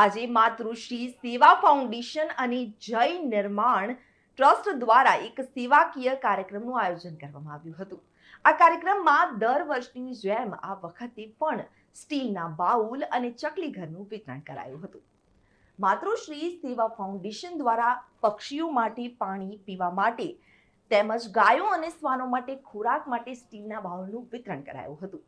આજે માતૃશ્રી સેવા ફાઉન્ડેશન અને જય નિર્માણ ટ્રસ્ટ દ્વારા એક સેવાકીય કાર્યક્રમનું આયોજન કરવામાં આવ્યું હતું. આ કાર્યક્રમમાં દર વર્ષની જેમ આ વખતે પણ સ્ટીલના બાઉલ અને ચકલી ઘરનું વિતરણ કરાયું હતું. માતૃશ્રી સેવા ફાઉન્ડેશન દ્વારા પક્ષીઓ માટે પાણી પીવા માટે તેમજ ગાયો અને શ્વાનો માટે ખોરાક માટે સ્ટીલના બાઉલનું વિતરણ કરાયું હતું.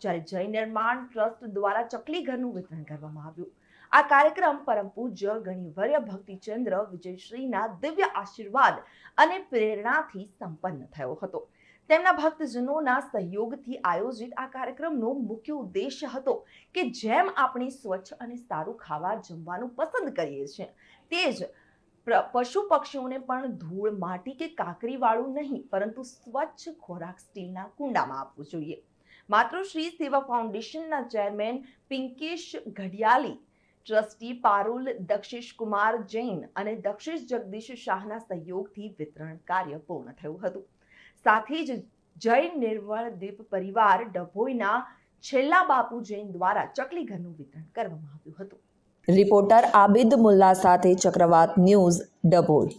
જ્યારે જય નિર્માણ ટ્રસ્ટ દ્વારા ચકલી ઘરનું વિતરણ કરવામાં આવ્યું. આ કાર્યક્રમ પરમ પૂજ્ય ગણિવર્ય ભક્તિચંદ્ર વિજયશ્રીના દિવ્ય આશીર્વાદ અને પ્રેરણાથી સંપન્ન થયો હતો. તેમના ભક્તજનોના સહયોગથી આયોજિત આ કાર્યક્રમનો મુખ્ય ઉદ્દેશ્ય હતો કે જેમ આપણે સ્વચ્છ અને સારું ખાવા જમવાનું પસંદ કરીએ છીએ, તે જ પશુ પક્ષીઓને પણ ધૂળ, માટી કે કાકરીવાળું નહીં, પરંતુ સ્વચ્છ ખોરાક સ્ટીલના કુંડામાં આપવું જોઈએ. માતૃશ્રી સેવા ફાઉન્ડેશનના ચેરમેન પિંકેશ ઘડિયાલી ટ્રસ્ટી પારુલ દક્ષિષ કુમાર જૈન અને દક્ષિષ જગદીશ શાહના સહયોગથી વિતરણ કાર્ય પૂર્ણ થયું હતું. સાથે જ જૈન નિર્વળ દીપ પરિવાર ડભોઈના છેલ્લા બાપુ જૈન દ્વારા ચકલી ઘરનું વિતરણ કરવામાં આવ્યું હતું. રિપોર્ટર આબિદ મુલ્લા સાથે ચક્રવાત ન્યૂઝ ડભોઈ.